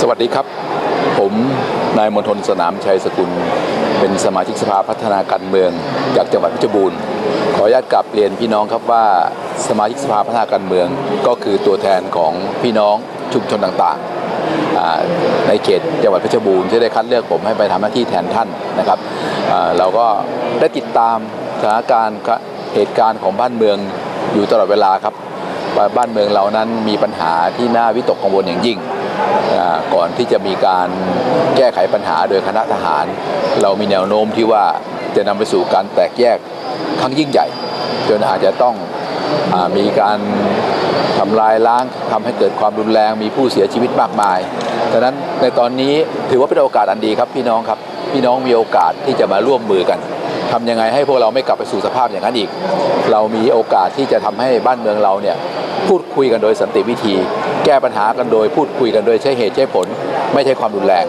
สวัสดีครับ ผมนายมณฑลสนามชัยสกุล เป็นสมาชิกสภาพัฒนาการเมือง จากจังหวัดเพชรบูรณ์ขออนุญาตกลับเรียนพี่น้องครับว่าสมาชิกสภาพัฒนาการเมือง ก็คือตัวแทนของพี่น้องชุมชนต่างๆในเขตจังหวัดเพชรบูรณ์ที่ได้คัดเลือกผมให้ไปทำหน้าที่แทนท่านนะครับเราก็ได้ติดตามสถานการณ์เหตุการณ์ของบ้านเมืองอยู่ตลอดเวลาครับ บ้านเมืองเรานั้นมีปัญหาที่น่าวิตกกังวลอย่างยิ่ง ก่อนที่จะมีการแก้ไขปัญหาโดยคณะทหาร เรามีแนวโน้มที่ว่าจะนำไปสู่การแตกแยกครั้งยิ่งใหญ่ จนอาจจะต้องอมีการทำลายล้างทำให้เกิดความรุนแรงมีผู้เสียชีวิตมากมายดังนั้นในตอนนี้ถือว่าเป็นโอกาสอันดีครับพี่น้องครับพี่น้องมีโอกาสที่จะมาร่วมมือกันทำยังไงให้พวกเราไม่กลับไปสู่สภาพอย่างนั้นอีก เรามีโอกาสที่จะทำให้บ้านเมืองเราเนี่ย พูดคุยกันโดยสันติวิธี แก้ปัญหากันโดยพูดคุยกันโดยใช้เหตุใช้ผล ไม่ใช่ความรุนแรง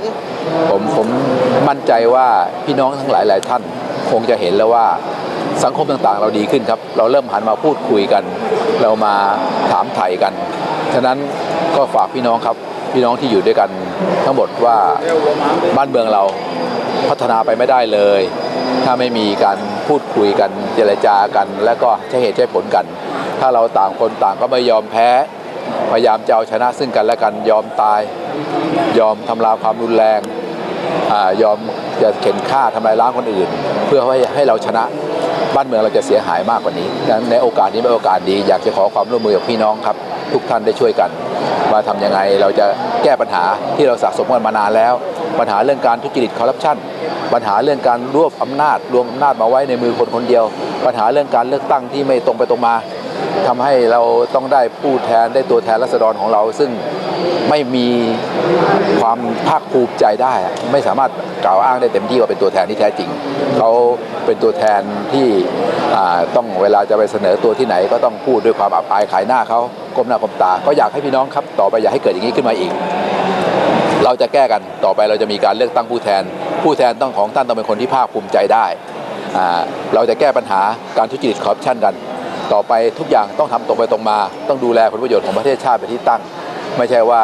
ผมผมมั่นใจว่าพี่น้องทั้งหลายหลายท่าน คงจะเห็นแล้วว่าสังคมต่างๆ เราดีขึ้นครับ เราเริ่มหันมาพูดคุยกัน เรามาถามไถ่กัน ฉะนั้นก็ฝากพี่น้องครับ พี่น้องที่อยู่ด้วยกันทั้งหมดว่าบ้านเมืองเราพัฒนาไปไม่ได้เลย ถ้าไม่มีการ พูดคุยกันเจรจากัน และก็ใช้เหตุใช้ผลกัน ถ้าเราต่างคนต่างก็ไม่ยอมแพ้พยายามจะเอาชนะซึ่งกันและกันยอมตาย ยอมทำลายความรุนแรงอยอมจะเข็นฆ่าทำลายล้างคนอื่น เพื่อให้ให้เราชนะบ้านเมืองเราจะเสียหายมากกว่านี้ดังนั้นในโอกาสนี้เป็นโอกาสดี อยากจะขอความร่วมมือกับพี่น้องครับ ทุกท่านได้ช่วยกันว่าทำยังไงเราจะแก้ปัญหาที่เราสะสมกันมานานแล้ว ปัญหาเรื่องการทุจริตคอร์รัปชัน ปัญหาเรื่องการรวบอำนาจรวมอำนาจมาไว้ในมือคนคนเดียว ปัญหาเรื่องการเลือกตั้งที่ไม่ตรงไปตรงมาทำให้เราต้องได้ผู้แทนได้ตัวแทนรัษฎรของเรา ซึ่งไม่มีความภาคภูมิใจได้ ไม่สามารถกล่าวอ้างได้เต็มที่ว่าเป็นตัวแทนที่แท้จริงเขาเป็นตัวแทนที่ต้องเวลาจะไปเสนอตัวที่ไหน ก็ต้องพูดด้วยความอับอายขายหน้าเขาก้มหน้าก้มตา ก็อยากให้พี่น้องครับ ต่อไปอย่าให้เกิดอย่างนี้ขึ้นมาอีก เราจะแก้กันต่อไปเราจะมีการเลือกตั้งผู้แทน ผู้แทนต้องของท่านต้องเป็นคนที่ภาคภูมิใจได้ เราจะแก้ปัญหาการทุจริตคอร์รัปชันกัน ต่อไปทุกอย่างต้องทำตรงไปตรงมา ต้องดูแลผลประโยชน์ของประเทศชาติเป็นที่ตั้ง ไม่ใช่ว่า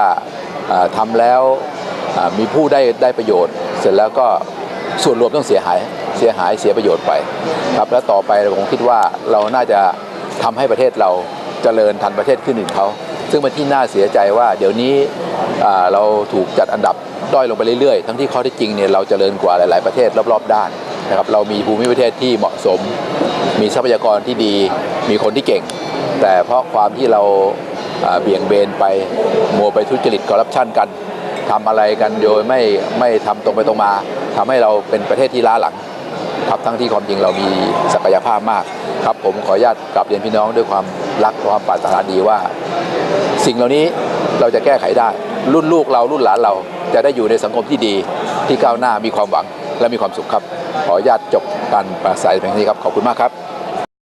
ทำาแล้วมีผู้ได้ได้ประโยชน์ เสร็จแล้วก็ส่วนรวมต้องเสียหายเสียหายเสียประโยชน์ไปครับแล้วต่อไปผมคิดว่าเราน่าจะทำให้ประเทศเราเจริญทันประเทศขึ้นอื่นเขา ซึ่งเป็นที่น่าเสียใจว่าเดี๋ยวนี้เราถูกจัดอันดับด้อยลงไปเรื่อยๆ ทั้งที่ข้อเที่จริงเนี่ยเราเจริญกว่าหลาย ๆประเทศรอบๆ ด้านนะครับเรามีภูมิประเทศที่เหมาะสม มีทรัพยากรที่ดี มีคนที่เก่ง แต่เพราะความที่เราอ่าเบี่ยงเบนไปมัวไปทุจริตคอร์รัปชันกันทำอะไรกันโดยไม่ไม่ทำตรงไปตรงมาทำให้เราเป็นประเทศที่ล้าหลังครับทั้งที่ความจริงเรามีศักยภาพมากครับผมขออนุญาตกลับเรียนพี่น้องด้วยความ รักความปรารถนาดีว่า สิ่งเหล่านี้เราจะแก้ไขได้ รุ่นลูกเรารุ่นหลานเราจะได้อยู่ในสังคมที่ดีที่ก้าวหน้ามีความหวังและมีความสุขครับ ขออนุญาตจบการปราศัยเพียงนี้ครับขอบคุณมากครับ